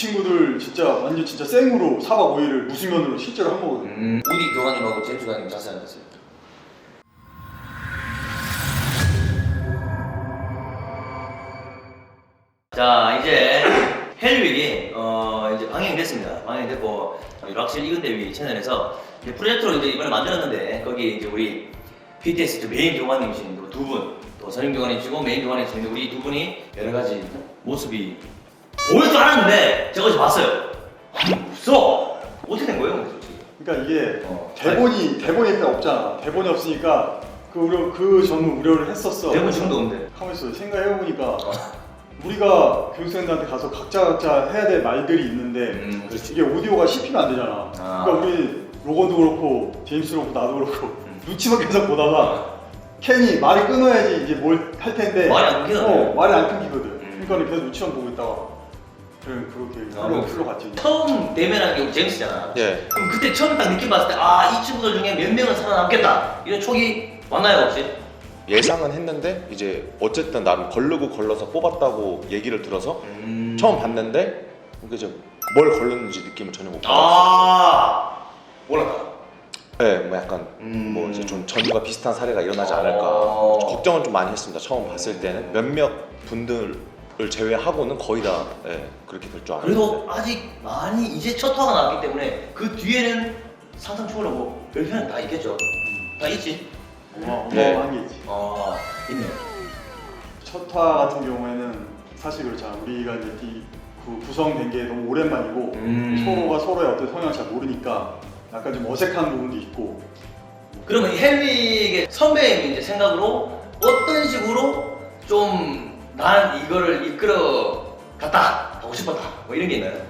친구들 진짜 완전 진짜 생으로 4박 5일을 무수면으로 실제로 한 거거든요. 음, 우리 교관님하고 제임스 교관님 자세히 앉았어요. 자 이제 헬릭이 어 이제 방영이 됐습니다. 방영이 됐고 락실 이근 대위 채널에서 이제 프로젝트로 이제 이번에 만들었는데 거기 이제 우리 BTS 메인 교관님이신 또두 분, 또 선임 교관님이시고 메인 교관님이신 우리 두 분이 여러 가지 모습이 보일 줄 알았는데 제가 어제 봤어요. 없어. 어떻게 된 거예요? 그러니까 이게 어. 대본이 대본이 일단 없잖아. 대본이 없으니까 그 우려 그 점은 우려를 했었어. 대본 지금도 없는데. 있어. 생각해 보니까 우리가 교육생들한테 가서 각자 각자 해야 될 말들이 있는데 음, 그렇지. 이게 오디오가 씹히면 안 되잖아. 아. 그러니까 우리 로건도 그렇고 제임스도 그렇고 나도 그렇고 음. 눈치만 계속 보다가 캔이 말이 끊어야지 이제 뭘 할 텐데 말이 안 끊기잖아요. 어, 말이 안 끊기거든. 음. 그러니까 계속 눈치만 보고 있다가 그냥 그렇게 그- 흘러 갔지. 처음 대면한 게 우리 제임스잖아. 예. 그럼 그때 처음 딱 느낌 봤을 때, 아, 이 친구들 중에 몇 명은 살아남겠다. 이런 촉이 왔나요, 혹시? 예상은 했는데 이제 어쨌든 나는 걸르고 걸러서 뽑았다고 얘기를 들어서 음. 처음 봤는데 그죠 뭘 걸렀는지 느낌을 전혀 못 받았어요. 아, 몰랐다. 네, 뭐 약간 음. 뭐 이제 좀 전과 비슷한 사례가 일어나지 않을까 어. 걱정은 좀 많이 했습니다. 처음 봤을 때는 몇몇 분들을 제외하고는 거의 다 예, 그렇게 될 줄 알았는데 그래도 아직 많이 이제 첫 화가 나왔기 때문에 그 뒤에는 상상 초월하고 별편은 다 있겠죠. 다 있지. 어마 네. 어마어마한 게 있지. 아, 있네요. 첫화 같은 경우에는 사실 그렇잖아. 우리가 이제 이 구- 구성된 게 너무 오랜만이고 음. 서로가 서로의 어떤 성향을 잘 모르니까 약간 좀 어색한 부분도 있고 그러면 이 헬릭의 선배님 이제 생각으로 어떤 식으로 좀 난 이거를 이끌어 갔다 하고 싶었다 뭐 이런 게 있나요?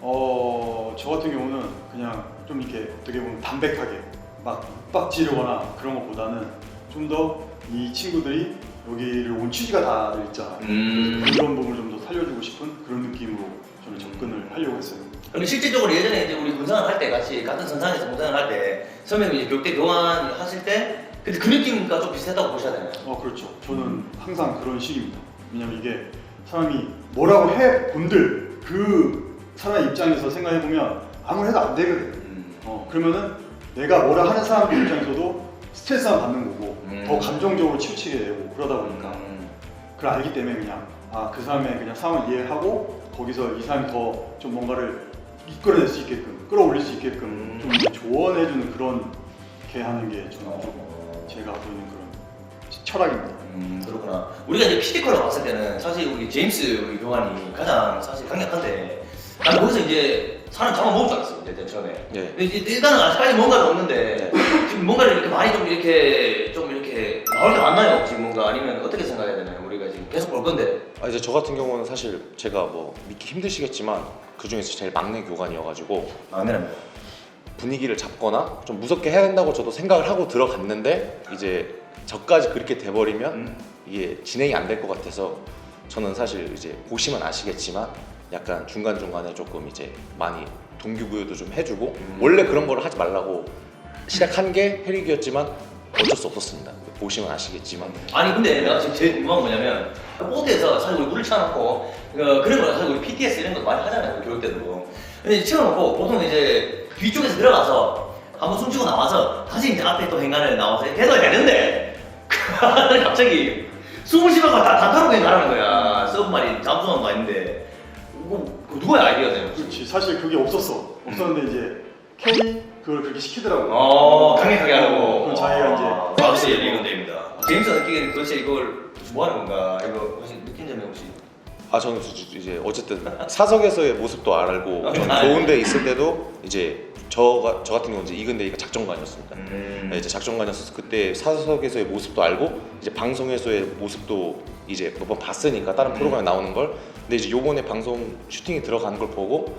어, 저 같은 경우는 그냥 좀 이렇게 어떻게 보면 담백하게 막빡 지르거나 그런 것보다는 좀 더 이 친구들이 여기를 온 취지가 다들 있잖아. 음. 그런 부분을 좀 더 살려주고 싶은 그런 느낌으로 저는 접근을 하려고 했어요. 그럼 실질적으로 예전에 이제 우리 군산을 할 때 같이 같은 선상에서 군산을 할 때 선배님 이제 교대 교환 하실 때 그때 그 느낌과 좀 비슷했다고 보셔야 되나요? 어, 그렇죠. 저는 항상 그런 식입니다. 왜냐면 이게 사람이 뭐라고 해 본들 그 사람 입장에서 생각해 보면 아무리 해도 안 되거든. 음. 어, 그러면은 내가 뭐라 하는 사람 입장에서도 스트레스만 받는 거고 음. 더 감정적으로 치우치게 되고 그러다 보니까 음. 그걸 알기 때문에 그냥 아 그 사람의 그냥 상황을 이해하고 거기서 이 사람이 더 좀 뭔가를 이끌어낼 수 있게끔 끌어올릴 수 있게끔 음. 좀 조언해주는 그런 게 하는 게 저는 좀 어. 제가 있는 그런 철학입니다. 음 그렇구나. 우리가 이제 피지컬로 봤을 때는 사실 우리 제임스 우리 교관이 가장 사실 강력한데 나는 거기서 이제 사람 잡아먹을 줄 알았어 이제 처음에. 예. 근데 이제 일단은 아직까지 뭔가는 없는데 지금 뭔가를 이렇게 많이 좀 이렇게 좀 이렇게 나올 게 많나요? 지금 뭔가 아니면 어떻게 생각해야 되나요? 우리가 지금 계속 볼 건데. 아, 이제 저 같은 경우는 사실 제가 뭐 믿기 힘드시겠지만 그 중에서 제일 막내 교관이어가지고 막내랍니다. 분위기를 잡거나 좀 무섭게 해야 된다고 저도 생각을 하고 들어갔는데 이제 저까지 그렇게 돼버리면 음. 이게 진행이 안 될 것 같아서 저는 사실 이제 보시면 아시겠지만 약간 중간 중간에 조금 이제 많이 동기부여도 좀 해주고 음. 원래 그런 거를 하지 말라고 시작한 게 해릭이었지만 어쩔 수 없었습니다. 보시면 아시겠지만 아니 근데 내가 지금 제일 궁금한 건 뭐냐면 보드에서 사실 우리 물을 쳐놓고 어, 그런 거 사실 우리 PTS 이런 거 많이 하잖아요 교육 때도 근데 치워놓고 보통 이제 뒤쪽에서 들어가서 한번 숨쉬고 나와서 다시 이제 앞에 또 행간을 나와서 해도 되는데 갑자기 숨을 쉬면서 다, 다 타고 그냥 가라는 거야. 서브마린 잠수함도 아닌데. 뭐, 그 누구의 아이디어세요? 그렇지? 사실 그게 없었어. 없었는데 이제 캔이 그걸 그렇게 시키더라고. 어 강력하게 하고. 그럼 자기가 이제 역시 리건데입니다. 제임스가 느끼기에는 도대체 이걸 뭐 하는 건가? 이거 혹시 느낀 점이 혹시? 아 저는 이제 어쨌든 사석에서의 모습도 알고 아, 좋은 데 있을 때도 이제 저가 저 같은 경우는 이제 이근대이가 작전관이었습니다. 음. 네, 이제 작전관이었어서 그때 사석에서의 모습도 알고 이제 방송에서의 모습도 이제 몇 번 봤으니까 다른 음. 프로그램에 나오는 걸 근데 이제 요번에 방송 슈팅이 들어가는 걸 보고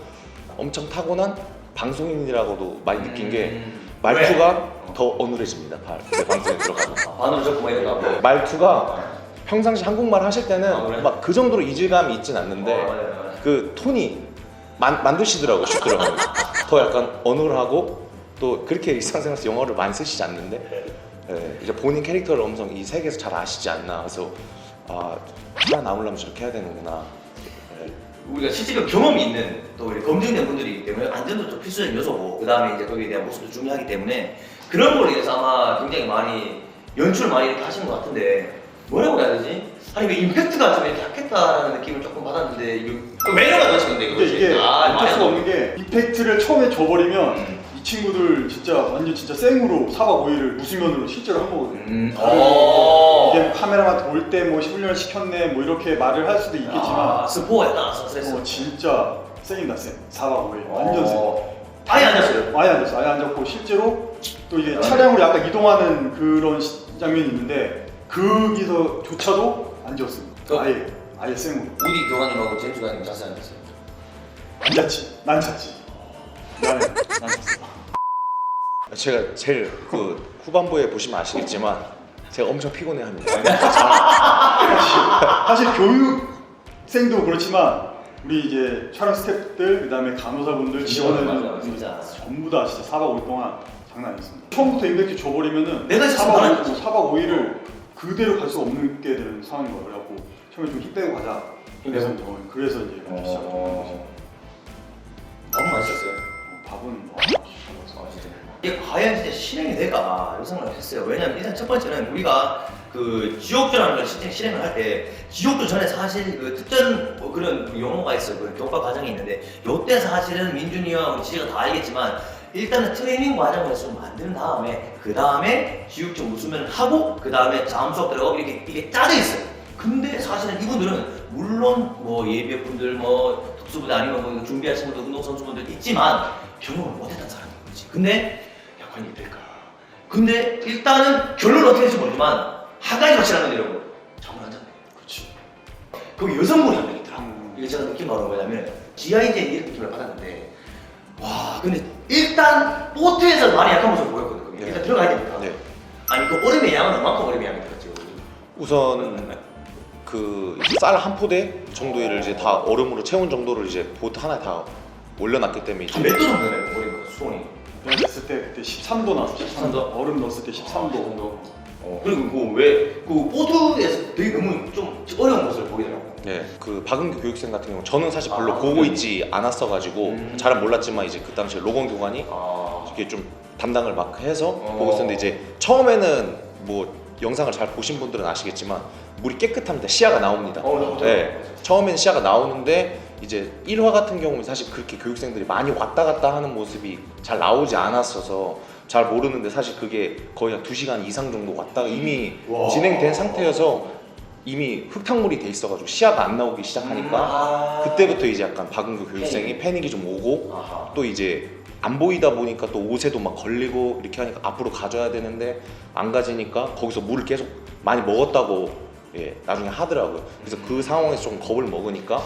엄청 타고난 방송인이라고도 많이 느낀 게 음. 말투가 더 어눌해집니다. 발- 그 방송에 들어가면 아, 반으로 적고 뭐 이런 거 하고 말투가 평상시 한국말 하실 아, 때는 그래? 막 그 정도로 이질감이 있진 않는데 어, 맞아요, 맞아요. 그 톤이 만, 만드시더라고요 쭉 들어가면 더 약간 어눌하고 또 그렇게 일상생활에서 영어를 많이 쓰시지 않는데 예, 이제 본인 캐릭터를 엄청 이 세계에서 잘 아시지 않나 그래서 아 살아남으려면 저렇게 해야 되는구나 예. 우리가 실제로 경험이 있는 또 우리 검증된 분들이기 때문에 안전도 좀 필수적인 요소고 그 다음에 이제 거기에 대한 모습도 중요하기 때문에 그런 걸로 인해서 아마 굉장히 많이 연출을 많이 이렇게 하시는 것 같은데 뭐라고 해야 되지? 아니 왜 임팩트가 좀 이렇게 약했다는 느낌을 조금 받았는데 이거 그 매너가 넣으신 건데 이거 근데 이게 아, 어쩔 수가 없는 게 임팩트를 처음에 줘버리면 음. 이 친구들 진짜 완전 진짜 생으로 4박 5일을 무수면으로 실제로 한 거거든요. 음, 이게 어. 뭐 카메라만 돌 때 뭐 훈련을 시켰네 뭐 이렇게 말을 할 수도 있겠지만 아, 스포가 약간 스트레스. 어, 진짜 쌩이다 쌩 4박 5일 완전 쌩 어. 아예 안 잤어요. 아예 안 잤어 아예 안 잤고 실제로 또 이게 차량으로 약간 이동하는 그런 시- 장면이 있는데 거기서조차도 안 잤습니다 그- 아예 아예 생으로 우디 교관님하고 제임스 교관님 자세히 안 잤어요. 안 잤지 난 잤지 미안해 난 잤어 제가 제일 그 후반부에 보시면 아시겠지만 제가 엄청 피곤해합니다. 사실 교육생도 그렇지만 우리 이제 촬영 스태프들 그다음에 간호사분들 진짜. 전부 다 진짜 4박 5일 동안 장난 아니었습니다. 처음부터 임팩트 줘버리면은 내가 진짜 4박, 장난 5일, 아니지. 4박 5일을 그대로 갈 수 없는 게 되는 상황인 거예요. 그래갖고 처음에 좀 힘빼고 가자. 그래서 힘빼고? 어, 그래서 이제 이렇게 시작한. 어. 너무 맛있었어요. 어, 밥은 어, 아, 진짜. 이게 과연 진짜 실행이 될까 이 생각을 했어요. 왜냐면 일단 첫 번째는 우리가 그 지옥조라는 걸 실제 실행을 할 때 지옥조 전에 사실 그 특전 뭐 그런 용어가 있어요. 그 교과 과정이 있는데 요때 사실은 민준이와 우리 지혜가 다 알겠지만 일단은 트레이닝 과정을 좀 만든 다음에 그 다음에 지옥조 무수면을 하고 그 다음에 다음 수업 들어가고 이렇게 이게 짜져 있어요. 근데 사실은 이분들은 물론 뭐 예비역 분들 뭐 특수부대 아니면 뭐 준비하시는 분들 운동선수 분들 있지만 경험을 못했던 사람인 거지. 근데 약관이 될까? 근데 일단은 결론은 어떻게 될지 모르지만 한 가지 확실한 건 이러고 정말 한 잔. 그렇지. 거기 여성분이 한 명 있더라고. 음. 이게 제가 느낀 바로 뭐냐면 GI제 이런 느낌을 받았는데 와 근데 일단 보트에서 많이 약한 모습을 보였거든. 거기. 네. 일단 들어가야 되니까. 네. 아니 그 얼음의 양은 얼마큼 얼음의 양이 들었지? 우선 그 쌀 한 포대 정도를 이제 다 얼음으로 채운 정도를 이제 보트 하나에 다 올려놨기 때문에 이제 한몇도 정도 되나요? 머리가 수온이. 내가 됐을 때 그때 13도 나왔어. 13도. 13도? 얼음 넣었을 때 13도. 정도. 어, 그리고 그왜그 보트에서 되게 너무 좀 어려운 모습을 보이더라고. 네, 그 박은규 교육생 같은 경우 저는 사실 별로 아, 보고 네. 있지 않았어가지고 음. 잘은 몰랐지만 이제 그 당시에 로건 교관이 아. 이렇게 좀 담당을 막 해서 어. 보고 있었는데 이제 처음에는 뭐 영상을 잘 보신 분들은 아시겠지만 물이 깨끗합니다. 시야가 나옵니다. 어. 네, 처음엔 시야가 나오는데 이제 1화 같은 경우는 사실 그렇게 교육생들이 많이 왔다 갔다 하는 모습이 잘 나오지 않았어서 잘 모르는데 사실 그게 거의 한 2시간 이상 정도 왔다가 이미 와. 진행된 상태여서 이미 흙탕물이 돼 있어가지고 시야가 안 나오기 시작하니까 아. 그때부터 이제 약간 박은규 교육생이 패닉이 좀 오고 아하. 또 이제 안 보이다 보니까 또 옷에도 막 걸리고 이렇게 하니까 앞으로 가져야 되는데 안 가지니까 거기서 물을 계속 많이 먹었다고 예 나중에 하더라고요. 그래서 그 상황에서 좀 겁을 먹으니까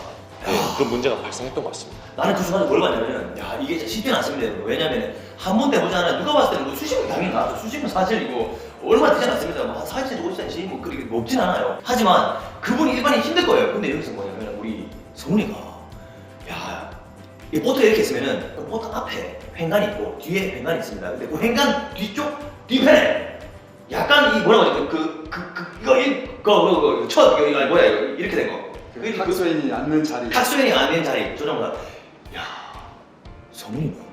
예, 그런 문제가 발생했던 것 같습니다. 나는 그 순간에 뭘 봤냐면 야 이게 진짜 쉽지는 않습니다. 왜냐면 한 번도 해보잖아요 누가 봤을 때는 뭐 수십은 당연히 수십은 사실 이거 얼마 되지 않습니다 뭐한 40cm 50cm 뭐 그렇게 높진 않아요. 하지만 그분이 일반인 힘들 거예요. 근데 여기서 뭐냐면 우리 성훈이가 야 이 보트 이렇게 있으면은 그 보트 앞에 횡단이 있고 뒤에 횡단이 있습니다. 근데 그 횡단 뒤쪽 뒤편에 약간 이 뭐라고 하지 그, 그, 그, 이거, 이거, 그, 그, 첫, 이거, 이거 뭐야, 이거, 이렇게 된 거. 그 탁수인이 앉는 자리. 안된 자리 조정관 야 성훈이 뭐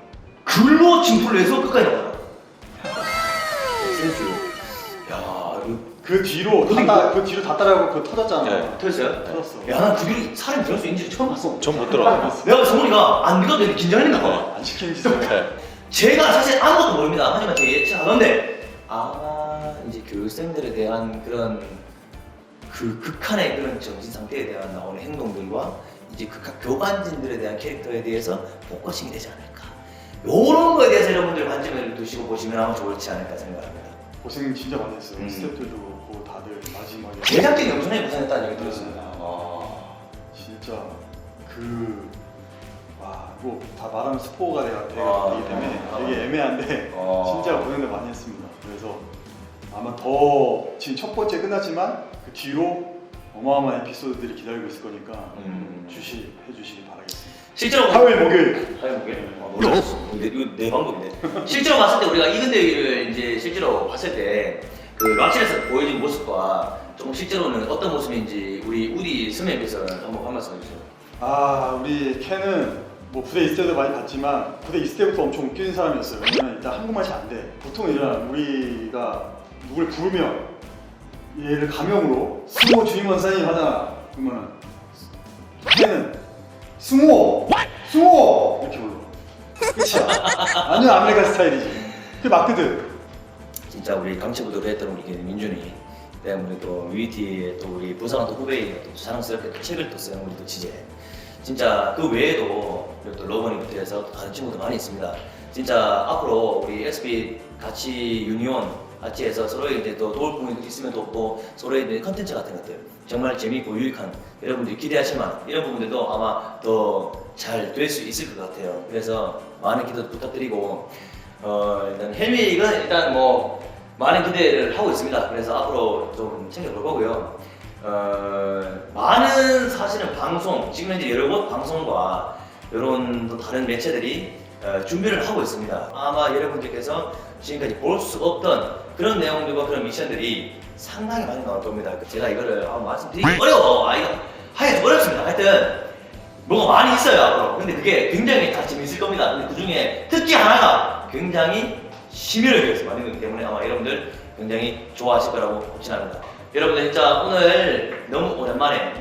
글로 진풀을 해서 끝까지 나와 센스 야그 뒤로 다 따, 그 뒤로 다 따라가고 그 터졌잖아. 네. 터졌어요? 터졌어. 야 난그 뒤로 사람이 들을 수 있는지 처음 봤어 전 못 들어가요. 내가 성훈이가 안 들어가도 되게 긴장했나 봐안 시키는 짓을. 네. 제가 사실 아무것도 모릅니다 하지만 제 예측하던데 아 이제 교육생들에 대한 그런 그 극한의 그런 정신 상태에 대한 나오는 행동들과 이제 극한 교관진들에 대한 캐릭터에 대해서 포커싱이 되지 않을까 요런 거에 대해서 여러분들 관심을 두시고 보시면 아마 좋을지 않을까 생각합니다 고생 진짜 많이 했어요. 음. 스태프들도 그렇고 다들 마지막에. 제작진이 엄청나게 고생했다는 얘기 들었습니다 음. 아. 진짜 그. 와, 이거 다 말하면 스포가 돼가 되기 아, 때문에 아. 되게 애매한데 아. 진짜 고생을 많이 했습니다. 그래서 아마 더 지금 첫 번째 끝났지만 그 뒤로 어마어마한 에피소드들이 기다리고 있을 거니까 음. 주시 해 주시기 바라겠습니다. 실제로 화요일 목요일 하여 보게. 어, 놀랐어. 근데 이거 내 방법인데. 실제로 봤을 때 우리가 이근대위를 이제 실제로 봤을 때그 락실에서 보여준 모습과 좀 실제로는 어떤 모습인지 우리 우디 스맵에서 한번 한 말씀 해주세요. 아 우리 켄은 뭐 부대 있을 때도 많이 봤지만 부대 있을 때부터 엄청 웃기는 사람이었어요. 왜냐면 일단 한국말이 잘안 돼. 보통 이런 우리가 누굴 부르면 얘를 가명으로 승호 주임원 사인 하잖아. 그러면은 켄은 승호, 승호 이렇게 불러. 그치? 완전 아메리칸 스타일이지. 그게 맞거든. 진짜 우리 강체부대로 했던 우리 민준이 그다음에 우리 또 UET에 또 우리 부산 또 후배에 또 자랑스럽게 또 책을 또 쓰는 우리 또 지제 진짜 그 외에도 또 러버닝부터 해서 또 다른 친구들 많이 있습니다 진짜 앞으로 우리 SB 같이 유니온 같이 해서 서로의 이제 또 도울 부분이 있으면 또, 또 서로의 컨텐츠 같은 것들 정말 재미있고 유익한 여러분들이 기대하실 만한 이런 부분들도 아마 더 잘 될 수 있을 것 같아요 그래서 많은 기도 부탁드리고 어 일단 헬미가 일단 뭐 많은 기대를 하고 있습니다. 그래서 앞으로 좀 챙겨볼 거고요. 어 많은 사실은 방송 지금 현재 여러 곳 방송과 이런 또 다른 매체들이 어, 준비를 하고 있습니다. 아마 여러분들께서 지금까지 볼 수 없던 그런 내용들과 그런 미션들이 상당히 많이 나올 겁니다. 제가 이거를 말씀드리기 어려워. 아 이거 하기 어렵습니다. 하여튼 뭐가 많이 있어요 앞으로 근데 그게 굉장히 다 재밌을 겁니다 근데 그 중에 특히 하나가 굉장히 심혈을 기울여서 만든 거기 때문에 아마 여러분들 굉장히 좋아하실 거라고 확신합니다 여러분들 진짜 오늘 너무 오랜만에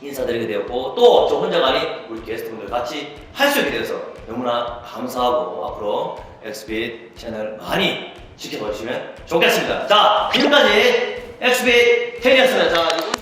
인사드리게 되었고 또 저 혼자가 아닌 우리 게스트분들 같이 할 수 있게 되어서 너무나 감사하고 앞으로 엑스빛 채널 많이 지켜봐 주시면 좋겠습니다. 자 지금까지 엑스빛 텐이었습니다. 자